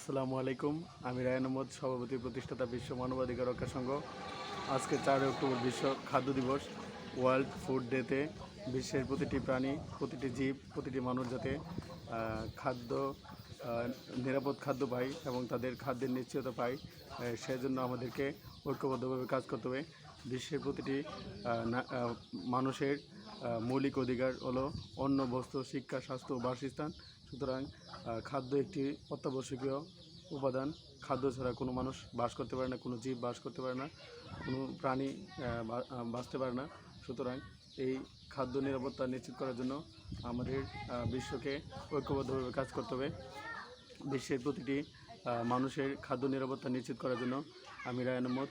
আসসালামু আলাইকুম। আমি রায়ন আহমদ সভাপতি প্রতিষ্ঠাতা বিশ্ব মানবাধিকার রক্ষা সংঘ। আজকে চারই অক্টোবর বিশ্ব খাদ্য দিবস। ওয়ার্ল্ড ফুড ডেতে বিশ্বের প্রতিটি প্রাণী প্রতিটি জীব প্রতিটি মানুষ যাতে খাদ্য নিরাপদ খাদ্য পায় এবং তাদের খাদ্যের নিশ্চয়তা আহ, সেজন্য আমাদেরকে ঐক্যবদ্ধভাবে কাজ করতে হবে। বিশ্বের প্রতিটি মানুষের মৌলিক অধিকার হলো অন্ন বস্ত্র শিক্ষা, স্বাস্থ্য বাসস্থান। সুতরাং খাদ্য একটি অত্যাবশ্যকীয় উপাদান। খাদ্য ছাড়া কোনো মানুষ বাস করতে পারে না, কোনো জীব বাস করতে পারে না, কোনো প্রাণী বাঁচতে পারে না। সুতরাং, এই খাদ্য নিরাপত্তা নিশ্চিত করার জন্য আমাদের বিশ্বকে ঐক্যবদ্ধভাবে কাজ করতে হবে। বিশ্বের প্রতিটি মানুষের খাদ্য নিরাপত্তা নিশ্চিত করার জন্য আমি রায়ন আহমদ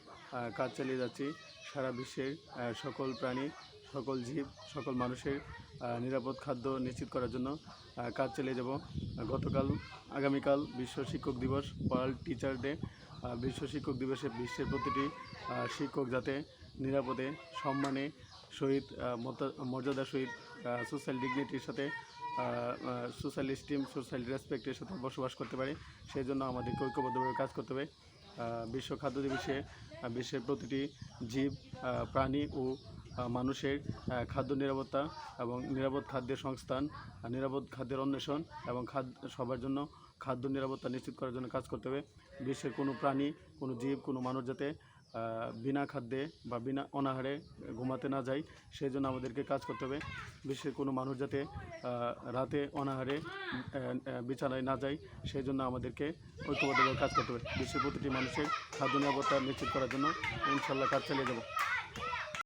কাজ চালিয়ে যাচ্ছি। সারা বিশ্বের সকল প্রাণী, সকল জীব, সকল মানুষের নিরাপদ খাদ্য নিশ্চিত করার জন্য কাজ চালিয়ে যাব। গতকাল, আগামীকাল বিশ্ব শিক্ষক দিবস ওয়ার্ল্ড টিচার ডে বিশ্ব শিক্ষক দিবসে বিশ্বের প্রতিটি শিক্ষক যাতে নিরাপদে, সম্মানে, সহিত মর্যাদা মর্যা- সহিত সোশ্যাল ডিগনিটির সাথে সোশ্যাল স্টিম সোশ্যাল রেসপেক্টের সাথে বসবাস করতে পারে সেই জন্য আমাদেরকে ঐক্যবদ্ধভাবে কাজ করতে হবে। বিশ্ব খাদ্য দিবসে বিশ্বের প্রতিটি জীব প্রাণী ও মানুষের খাদ্য নিরাপত্তা এবং নিরাপদ খাদ্যের সংস্থান নিরাপদ খাদ্যের অন্বেষণ এবং খাদ্য সবার জন্য খাদ্য নিরাপত্তা নিশ্চিত করার জন্য কাজ করতে হবে। বিশ্বের কোনো প্রাণী, কোনো জীব, কোনো মানুষ যাতে বিনা খাদ্যে বা বিনা অনাহারে ঘুমাতে না যাই, সেই জন্য আমাদেরকে কাজ করতে হবে। বিশ্বের কোনো মানুষ যাতে রাতে অনাহারে বিছানায় না যায় সেই জন্য আমাদেরকে ঐক্যবদ্ধভাবে কাজ করতে হবে। বিশ্বের প্রতিটি মানুষের খাদ্য নিরাপত্তা নিশ্চিত করার জন্য ইনশাল্লাহ কাজ চালিয়ে যাব।